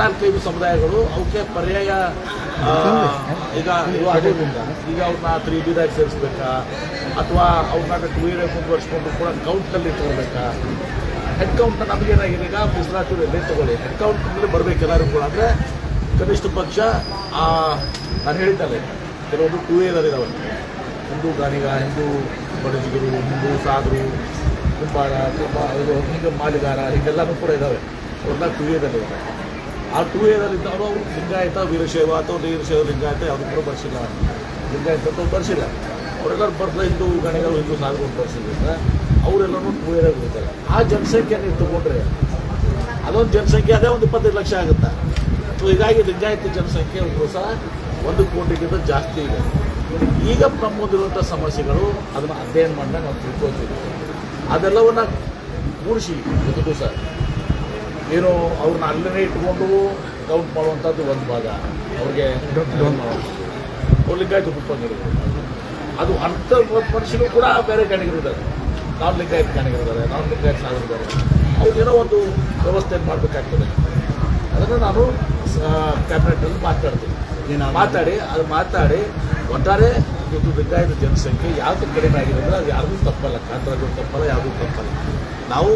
ನಾಲ್ಕೈದು ಸಮುದಾಯಗಳು ಅವಕ್ಕೆ ಪರ್ಯಾಯ ಈಗ ಈಗ ಅವ್ರನ್ನ ತ್ರೀ ಬಿದಾಗ ಸೇರಿಸ್ಬೇಕಾ? ಅಥವಾ ಅವ್ರನ್ನ ಟೂ ಇಯರ್ ಮುಂದುವರ್ಸ್ಕೊಂಡು ಕೂಡ ಕೌಂಟ್ನಲ್ಲಿ ಇಟ್ಕೊಳ್ಬೇಕಾ ಹೆಡ್ ಕೌಂಟ್ ನಮಗೇನಾಗಿದೆ ಈಗ ಮೀಸಲಾತಿಯಲ್ಲಿ ತಗೊಳ್ಳಿ. ಹೆಡ್ ಕೌಂಟ್ನಲ್ಲಿ ಬರಬೇಕು ಎಲ್ಲರೂ ಕೂಡ. ಅಂದರೆ ಕನಿಷ್ಠ ಪಕ್ಷ ನಾನು ಹೇಳಿದ್ದಲ್ಲ, ಕೆಲವೊಂದು ಟೂ ಇಯರ್ ಇದಾವೆ ಹಿಂದೂ ಗಾಣಿಗ, ಹಿಂದೂ ಬಡಜಿಗರು ಹಿಂದೂ ಸಾಧರು, ಕುಂಬಾರ, ಕುಂಬ, ಇದು ಹಿಂಗೆ ಮಾಲಿಗಾರ, ಹೀಗೆಲ್ಲನೂ ಕೂಡ ಇದ್ದಾವೆ ಅವ್ರನ್ನ ಟೂ ಎದಲ್ಲಿ ಆ ಟೂ ಇಯರಲ್ಲಿ ಇದ್ದವರು ಅವರು ಲಿಂಗಾಯತ, ವೀರಶೈವ ಅಥವಾ ವೀರಶೈವ ಲಿಂಗಾಯತ ಯಾವುದೂ ಕೂಡ ಬರ್ಸಿಲ್ಲ. ಲಿಂಗಾಯತ ಅಂತ ಬರ್ಸಿಲ್ಲ. ಅವರೆಲ್ಲರೂ ಬರ್ತಾ ಹಿಂದೂ ಗಣಿಗಳು ಹಿಂದೂ ಸಾಧುಗಳು ಬರ್ಸಿದ್ರಿಂದ ಅವರೆಲ್ಲರೂ ಟೂ ಎದಾಗ ಇರ್ತಾರೆ ಆ ಜನಸಂಖ್ಯೆ ನೀವು ತಗೊಂಡ್ರೆ ಅದೊಂದು ಜನಸಂಖ್ಯೆ, ಅದೇ ಒಂದು ಇಪ್ಪತ್ತೈದು ಲಕ್ಷ ಆಗುತ್ತೆ? ಸೊ ಹೀಗಾಗಿ ಲಿಂಗಾಯತ ಜನಸಂಖ್ಯೆ ಒಂದು ಸಹ ಒಂದು ಕೋಟಿಗಿಂತ ಜಾಸ್ತಿ ಇದೆ. ಈಗ ನಮ್ಮದಿರುವಂಥ ಮುಂದಿರುವಂಥ ಸಮಸ್ಯೆಗಳು ಅದನ್ನು ಅಧ್ಯಯನ ಮಾಡಿದಾಗ ನಾವು ತಿಳ್ಕೊತೀವಿ ಅದೆಲ್ಲವನ್ನು ಕೂಡಿಸಿ ಒಂದು ಏನು ಅವ್ರನ್ನ ಅಲ್ಲೇ ಇಟ್ಕೊಂಡು ಕೌಂಟ್ ಮಾಡುವಂಥದ್ದು ಒಂದು ಭಾಗ. ಅವ್ರಿಗೆ ಅವ್ರು ಲಿಂಗಾಯತ ಕುಪ್ಪಂಗಿರೋದು ಅದು ಅರ್ಥ ಮನುಷ್ಯರು ಕೂಡ ಬೇರೆ ಗಾಣಿಗರಿದ್ದಾರೆ ನಾವು ಲಿಂಗಾಯತ ಗಾಣಿಗರಿದ್ದಾರೆ ನಾವು ಲಿಂಗಾಯತ ಸಾಗಿದ್ದಾರೆ ಅವ್ರಿಗೇನೋ ಒಂದು ವ್ಯವಸ್ಥೆ ಮಾಡಬೇಕಾಗ್ತದೆ. ಅದನ್ನು ನಾನು ಕ್ಯಾಬಿನೆಟಲ್ಲಿ ಮಾತಾಡ್ತೀನಿ. ಮಾತಾಡಿ ಅದು ಮಾತಾಡಿ ಒಟ್ಟಾರೆ ಇದು ಲಿಂಗಾಯತ ಜನಸಂಖ್ಯೆ ಯಾವುದು ಕಡಿಮೆ ಆಗಿದೆ ಅಂದರೆ ಅದು ಯಾರಿಗೂ ತಪ್ಪಲ್ಲ. ಕಾಂತರಾಜು ತಪ್ಪಲ್ಲ ಯಾವುದೂ ತಪ್ಪಲ್ಲ. ನಾವು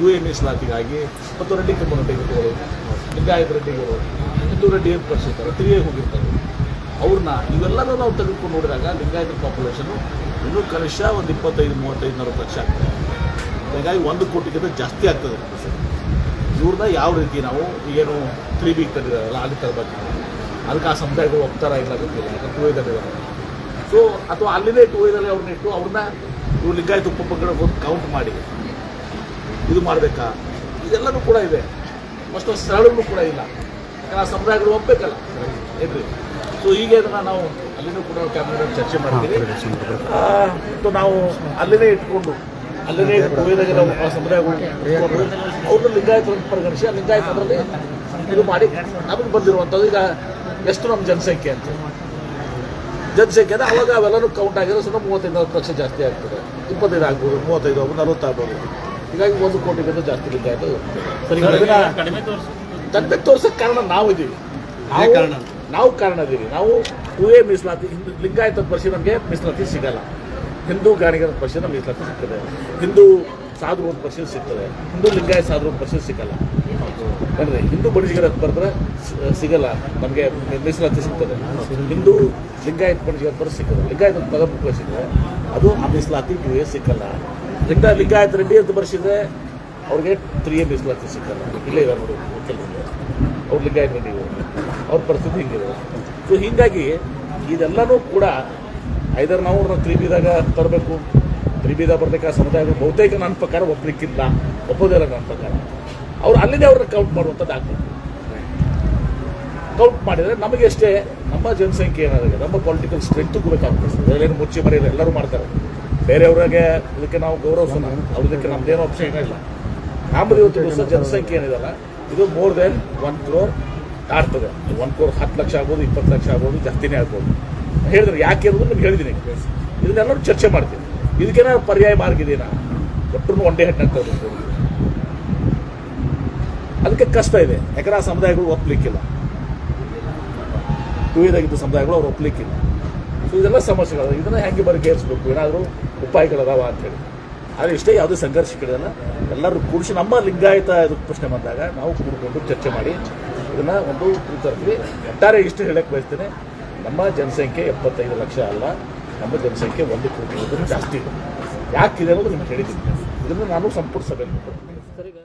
ಯು ಎ ಮೀಸಲಾತಿಗಾಗಿ ಮತ್ತು ರೆಡ್ಡಿ ಕಮ್ಯುನಿಟಿಗಳು ಲಿಂಗಾಯತ ರೆಡ್ಡಿಗಳು ಹಿಂದೂ ರೆಡ್ಡಿ ಅಂತ ಬರ್ಸಿರ್ತಾರೆ ತಿರುಗಿ ಹೋಗಿರ್ತಾರೆ. ಅವ್ರನ್ನ ಇವೆಲ್ಲರೂ ನಾವು ತೆಗೆದುಕೊಂಡು ನೋಡಿದಾಗ ಲಿಂಗಾಯತ ಪಾಪ್ಯುಲೇಷನು ಇನ್ನೂ ಕನಿಷ್ಠ ಒಂದು ಇಪ್ಪತ್ತೈದು, ಮೂವತ್ತೈದು ನಲವತ್ತು ಲಕ್ಷ ಆಗ್ತದೆ. ಹೀಗಾಗಿ ಒಂದು ಕೋಟಿಗಿಂತ ಜಾಸ್ತಿ ಆಗ್ತದೆ. ಇವ್ರನ್ನ ಯಾವ ರೀತಿ ನಾವು ಏನು ತ್ರೀ ವೀಕ್ ತಂದಿದ್ದಾರಲ್ಲ ಅಲ್ಲಿ ತರಬೇಕು ಅದಕ್ಕೆ ಆ ಸಮುದಾಯಗಳು ಹೋಗ್ತಾರ ಇಲ್ಲ ಗೊತ್ತಿಲ್ಲ, ಯಾಕಂದ್ರೆ ಟೂ ಇದ್ದಾರೆ ಸೊ ಅಥವಾ ಅಲ್ಲಿನೇ ಟೂ ವೇದಲ್ಲಿ ಅವ್ರನ್ನ ಇಟ್ಟು ಅವ್ರನ್ನ ಇವ್ರು ಲಿಂಗಾಯತ ಉಪಪಂಗಡ ಹೋಗಿ ಕೌಂಟ್ ಮಾಡಿ. ಇದು ಮಾಡಬೇಕಾ? ಇದೆಲ್ಲನೂ ಕೂಡ ಇದೆ. ಅಷ್ಟು ಸರಳೂ ಕೂಡ ಇಲ್ಲ. ಯಾಕಂದ್ರೆ ಆ ಸಮುದಾಯಗಳು ಒಪ್ಪಬೇಕಲ್ಲ ಏನ್ರಿ ಸೊ ಹೀಗೆ ಅದನ್ನು ನಾವು ಅಲ್ಲಿನೂ ಕೂಡ ಕ್ಯಾಮ್ರಾ ಚರ್ಚೆ ಮಾಡ್ತೀವಿ. ಮತ್ತು ನಾವು ಅಲ್ಲಿನೇ ಇಟ್ಕೊಂಡು, ಅಲ್ಲಿನೇ ಆ ಸಮುದಾಯಗಳು ಅವ್ರನ್ನ ಲಿಂಗಾಯತ ಪರಿಗಣಿಸಿ, ಆ ಲಿಂಗಾಯತ ಅದರಲ್ಲಿ ಇದು ಮಾಡಿ ನಮಗೆ ಬಂದಿರುವಂಥದ್ದು. ಈಗ ಎಷ್ಟು ನಮ್ಮ ಜನಸಂಖ್ಯೆ ಅಂತ. ಜನಸಂಖ್ಯೆ ಅಂದರೆ ಅವಾಗ ಅವೆಲ್ಲರೂ ಕೌಂಟ್ ಆಗಿರೋ ಸುಮಾರು ಮೂವತ್ತೈದು ನಲ್ವತ್ತು ಲಕ್ಷ ಜಾಸ್ತಿ ಆಗ್ತದೆ. ಇಪ್ಪತ್ತೈದು ಆಗ್ಬೋದು, ಮೂವತ್ತೈದು ಆಗ್ಬೋದು, ನಲವತ್ತು ಆಗ್ಬೋದು. ಹೀಗಾಗಿ ಒಂದು ಕೋಟಿಗಿಂತ ಜಾಸ್ತಿ ಲಿಂಗಾಯತ ಸರಿ ಅದನ್ನ ಕಡಿಮೆ ತೋರಿಸು. ತಪ್ಪೆ ತೋರ್ಸೋಕೆ ಕಾರಣ ನಾವು ಇದ್ದೀವಿ ನಾವು ಕಾರಣ. ನಾವು ಕಾರಣ ಇದ್ದೀವಿ ನಾವು ಹೂವೇ ಮೀಸಲಾತಿ ಹಿಂದೂ ಲಿಂಗಾಯತ ಪರಿಷೆ ನಮಗೆ ಮೀಸಲಾತಿ ಸಿಗಲ್ಲ. ಹಿಂದೂ ಗಾಣಿಗರ ಪರಿಷೆ ನಮ್ಗೆ ಮೀಸಲಾತಿ ಸಿಗ್ತದೆ. ಹಿಂದೂ ಸಾಧು ಒಂದು ಪರಿಷೆ ಸಿಗ್ತದೆ. ಹಿಂದೂ ಲಿಂಗಾಯತ ಸಾಧು ಒಂದು ಪರಿಷೆ ಸಿಗಲ್ಲ. ಅಂದರೆ ಹಿಂದೂ ಬಣಿಜಿಗರ ಬರೆದ್ರೆ ಸಿಗಲ್ಲ. ನಮಗೆ ಮೀಸಲಾತಿ ಸಿಗ್ತದೆ. ಹಿಂದೂ ಲಿಂಗಾಯತ ಬಣಿಜಿಗರ ಪರಿಷೆ ಸಿಗ್ತದೆ. ಲಿಂಗಾಯತ ಪದ ಸಿಗ್ತದೆ. ಅದು ಆ ಮೀಸಲಾತಿ ಎ ಸಿಕ್ಕಲ್ಲ ಲಿಂಗ ಲಿಂಗಾಯತ್ ರೆಡ್ಡಿ ಅಂತ ಬರ್ಸಿದ್ರೆ ಅವ್ರಿಗೆ ತ್ರೀ ಎ ಮೀಸಲಾತಿ ಸಿಕ್ಕಲ್ಲ. ಇಲ್ಲೇ ಇದೆ ನೋಡಿ ಕೆಲವರು. ಅವ್ರ ಲಿಂಗಾಯತ ರೆಡ್ಡಿ. ಅವ್ರ ಪರಿಸ್ಥಿತಿ ಹಿಂಗಿದೆ. ಸೊ ಹೀಗಾಗಿ ಇದೆಲ್ಲನೂ ಕೂಡ ಐದರ್ ನಾವು ಅವ್ರನ್ನ ತ್ರಿಬಿದಾಗ ತರಬೇಕು. ತ್ರಿಬಿದ ಬರ್ಬೇಕಾ. ಸಮುದಾಯಗಳು ಬಹುತೇಕ ನನ್ನ ಪ್ರಕಾರ ಒಬ್ಬರಿಕ್ಕಿಲ್ಲ ಒಪ್ಪೋದಿಲ್ಲ ನನ್ನ ಪ್ರಕಾರ. ಅವ್ರು ಅಲ್ಲಿಂದ ಅವ್ರನ್ನ ಕೌಂಟ್ ಮಾಡುವಂಥದ್ದು ಆಗ್ಬೇಕು. ಕೌಂಟ್ ಮಾಡಿದರೆ ನಮಗೆ ಅಷ್ಟೇ ನಮ್ಮ ಜನಸಂಖ್ಯೆ ಏನಾಗಿದೆ? ನಮ್ಮ ಪೊಲಿಟಿಕಲ್ ಸ್ಟ್ರೆಂತ್ ಬೇಕಾಗ್ತದೆ ಅದರಲ್ಲೇನು ಮುಚ್ಚಿ ಮರೆಯಲ್ಲ ಎಲ್ಲರೂ ಮಾಡ್ತಾರೆ. ಬೇರೆಯವ್ರಿಗೆ ಇದಕ್ಕೆ ನಾವು ಗೌರವಿಸೋಣ ಅವ್ರದಕ್ಕೆ ನಮ್ದೇನೋ ಆಪ್ಷನ್ ಇಲ್ಲ. ನಮ್ಮದು ಇವತ್ತು ದಿವಸ ಜನಸಂಖ್ಯೆ ಏನಿದಲ್ಲ, ಇದು ಮೋರ್ ದೆನ್ ಒನ್ ಕ್ರೋರ್ ಆಡ್ತದೆ ಒನ್ ಕ್ರೋರ್ ಹತ್ತು ಲಕ್ಷ ಆಗ್ಬೋದು, ಇಪ್ಪತ್ತು ಲಕ್ಷ ಆಗ್ಬೋದು, ಜಾಸ್ತಿನೇ ಆಗ್ಬೋದು. ಹೇಳಿದ್ರೆ ಯಾಕೆ ಇರೋದು ನಿಮ್ಗೆ ಹೇಳಿದ್ದೀನಿ ಇದನ್ನೆಲ್ಲರೂ ಚರ್ಚೆ ಮಾಡ್ತೀನಿ. ಇದಕ್ಕೇನೋ ಪರ್ಯಾಯ ಮಾರ್ಗ ಇದೆಯಾ? ಒಟ್ಟು ಒಂದೇ ಅಂತ ಅದಕ್ಕೆ ಕಷ್ಟ ಇದೆ. ಯಾಕಂದ್ರೆ ಆ ಸಮುದಾಯಗಳು ಒಪ್ಪಲಿಕ್ಕಿಲ್ಲ ಇದ್ದ ಸಮುದಾಯಗಳು ಅವ್ರು ಒಪ್ಪಲಿಕ್ಕಿಲ್ಲ ಸೊ ಇದೆಲ್ಲ ಸಮಸ್ಯೆಗಳು. ಇದನ್ನು ಹೆಂಗೆ ಬಗೆಹರಿಸ್ಬೇಕು? ಏನಾದರೂ ಉಪಾಯಗಳದಾವ ಅಂತೇಳಿ. ಆದರೆ ಇಷ್ಟೇ ಯಾವುದೇ ಸಂಘರ್ಷಗಳಿಲ್ಲ ಎಲ್ಲರೂ ಕೂಡಿಸಿ ನಮ್ಮ ಲಿಂಗಾಯತ ಇದು ಪ್ರಶ್ನೆ ಬಂದಾಗ ನಾವು ಕೂಡಿಕೊಂಡು ಚರ್ಚೆ ಮಾಡಿ ಇದನ್ನು ಒಂದು ತರ್ತೀವಿ. ಒಟ್ಟಾರೆ ಇಷ್ಟು ಹೇಳಕ್ಕೆ ಬಯಸ್ತೇನೆ. ನಮ್ಮ ಜನಸಂಖ್ಯೆ ಎಪ್ಪತ್ತೈದು ಲಕ್ಷ ಅಲ್ಲ. ನಮ್ಮ ಜನಸಂಖ್ಯೆ ಒಂದು ಕೋಟಿ ಜಾಸ್ತಿ ಇದೆ. ಯಾಕಿದೆ ಅನ್ನೋದು ನಿಮ್ಗೆ ಹೇಳಿದ್ದೀನಿ. ಇದನ್ನು ನಾನು ಸಂಪೂರ್ಣ ಸಭೆಯಲ್ಲಿ